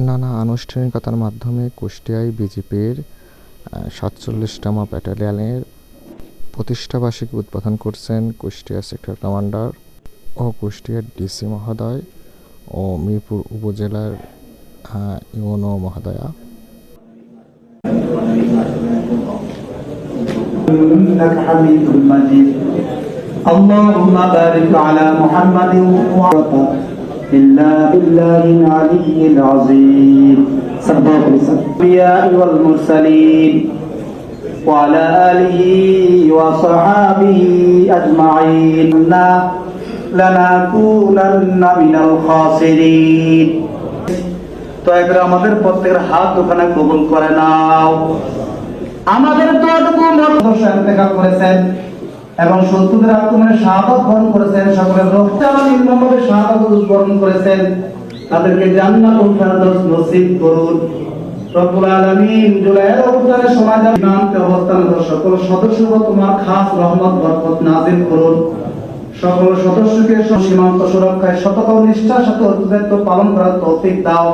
নানা আনুষ্ঠানিকতার মাধ্যমে কুষ্টিয়ায় বিজেপির সাতচল্লিশতম ব্যাটালিয়নের প্রতিষ্ঠাবার্ষিকী উদ্বোধন করছেন কুষ্টিয়া সেক্টর কমান্ডার ও কুষ্টিয়ার ডিসি মহোদয় ও মিরপুর উপজেলার আহ, ইউনো মহোদয়া إنك حميد مجيد اللهم بارك على محمد وعلى إلا بالله العلي العظيم سبح الأنبياء والمرسلين وعلى آله وصحابه أجمعين لنكونن من الخاسرين তো এবার আমাদের প্রত্যেকের হাত ওখানে কবুল করে নাও আমাদের দোয়াটুকু সদস্য ইন্তেকাল করেছেন এবং শত্রুদের আক্রমণে শাহাদত বরণ করেছেন সকলের রক্তালা নির্মমভাবে শাহাদত বরণ করেছেন। তাদেরকে ফেরদৌস নসিব করুন। রব্বুল আলামিন সমাজ অবস্থানরত সকল সদস্য তোমার খাস রহমত, বরকত নাজিল করুন। সকল সদস্যকে সীমান্ত সুরক্ষায় শতক নিষ্ঠার সাথে পালন করার তৌফিক দাও।